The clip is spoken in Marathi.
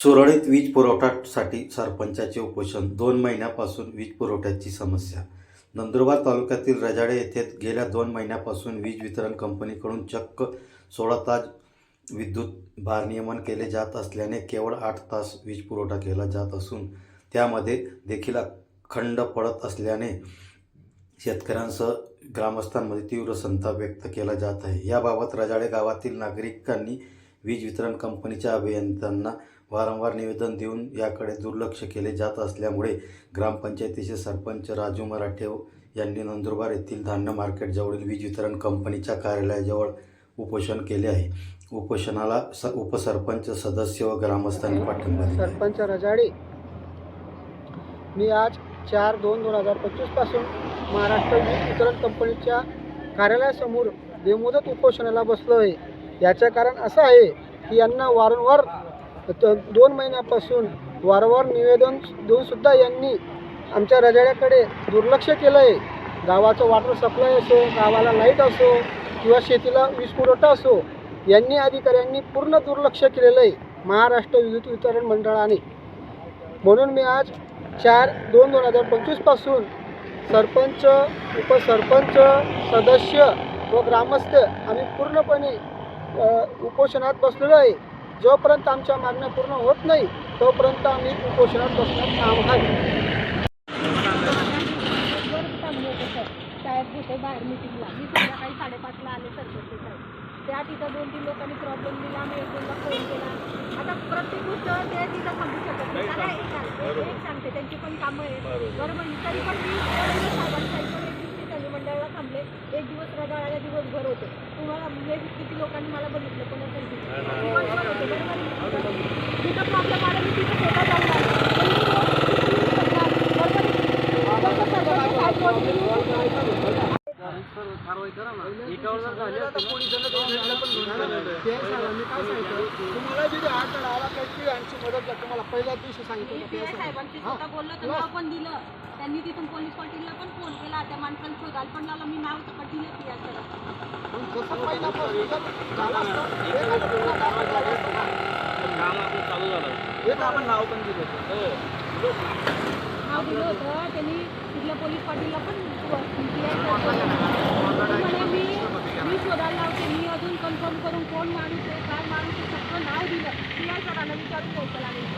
सुरळीत वीज पुरवठ्यासाठी सरपंचाचे उपोषण दोन महिन्यापासून वीज पुरवठ्याची समस्या. नंदुरबार तालुक्यातील रजाडे येथे गेल्या दोन महिन्यापासून वीज वितरण कंपनीकडून चक्क सोळा तास विद्युत भारनियमन केले जात असल्याने केवळ आठ तास वीज पुरवठा केला जात असून त्यामध्ये देखील खंड पडत असल्याने शेतकऱ्यांसह ग्रामस्थांमध्ये तीव्र संताप व्यक्त केला जात आहे. याबाबत रजाडे गावातील नागरिकांनी वीज वितरण कंपनीच्या अभियंत्यांना वारंवार निवेदन देऊन याकडे दुर्लक्ष केले जात असल्यामुळे ग्रामपंचायतीचे सरपंच राजू मराठे यांनी नंदुरबार येथील धान्य मार्केटजवळील वीज वितरण कंपनीच्या कार्यालयाजवळ उपोषण केले आहे. उपोषणाला स उपसरपंच सदस्य व ग्रामस्थांनी पाठिंबा दिला सरपंच रजाडे मी आज चार दोन दोन हजार पंचवीसपासून महाराष्ट्र वीज वितरण कंपनीच्या कार्यालयासमोर बेमुदत उपोषणाला बसलो आहे याचं कारण असं आहे की यांना वारंवार दोन महिन्यापासून वारंवार निवेदन देऊनसुद्धा यांनी आमच्या रजाड्याकडे दुर्लक्ष केलं आहे गावाचं वॉटर सप्लाय असो गावाला लाइट असो किंवा शेतीला वीज पुरवठा असो यांनी अधिकाऱ्यांनी पूर्ण दुर्लक्ष केलेलं आहे महाराष्ट्र विद्युत वितरण मंडळाने. म्हणून मी आज चार दोन दोन हजार पंचवीसपासून सरपंच उपसरपंच सदस्य व ग्रामस्थ आम्ही पूर्णपणे उपोषणात बसलेलो आहे. जोपर्यंत आमच्या मागण्या पूर्ण होत नाही तोपर्यंत आम्ही उपोषणात बसण्यात ठाम आहे बाहेर मिटिंगला मी संध्याकाळी साडेपाचला आले सरपंच साहेब त्या तिथं दोन तीन लोकांनी प्रॉब्लेम दिला मी एक दोनला फोन केला. आता प्रत्येक गोष्ट ते तिथं सांगू शकत नाही. त्याला एक सांगते त्यांची पण कामं आहे बरोबर. तरी पण मी साहेबांच्या मंडळाला थांबले एक दिवस रगाळाला दिवसभर होते तुम्हाला म्हणजे किती लोकांनी मला बघितलं पण. दिवसभर होते बरोबर जिथं प्रॉब्लेम आला मी तिथं स्वतः जाऊन आले. पण मी रोज बरोबर आहे. जसं सरपंच साहेब रोज येऊन ते सांगा, मी काय सांगितलं तुम्हाला जे अडचण आला काही आमची मदत करा. तुम्हाला पहिल्याच दिवशी सांगितलं मी होतं, पी ते आय सांगा. साहेबांशी हा. स्वतः बोललो तर नाव पण दिलं त्यांनी तिथून पोलीस पाटीलला पण पण लावला मी नाव जसं पहिल्यापासून जर झालं असतं, पुन्हा दाखल झालं असतं ना. एक आपण नाव पण दिलं नाव दिलं होतं. त्यांनी तिथल्या पोलीस पाटीलला पण पी आय म्हणे मी मी शोधायला लावते. मी अजून कन्फर्म करून कोण माणूस आहे काय माणूस आहे सगळं नाव दिलं. पी आय साहेबांना विचारून द्यायचं लागेल.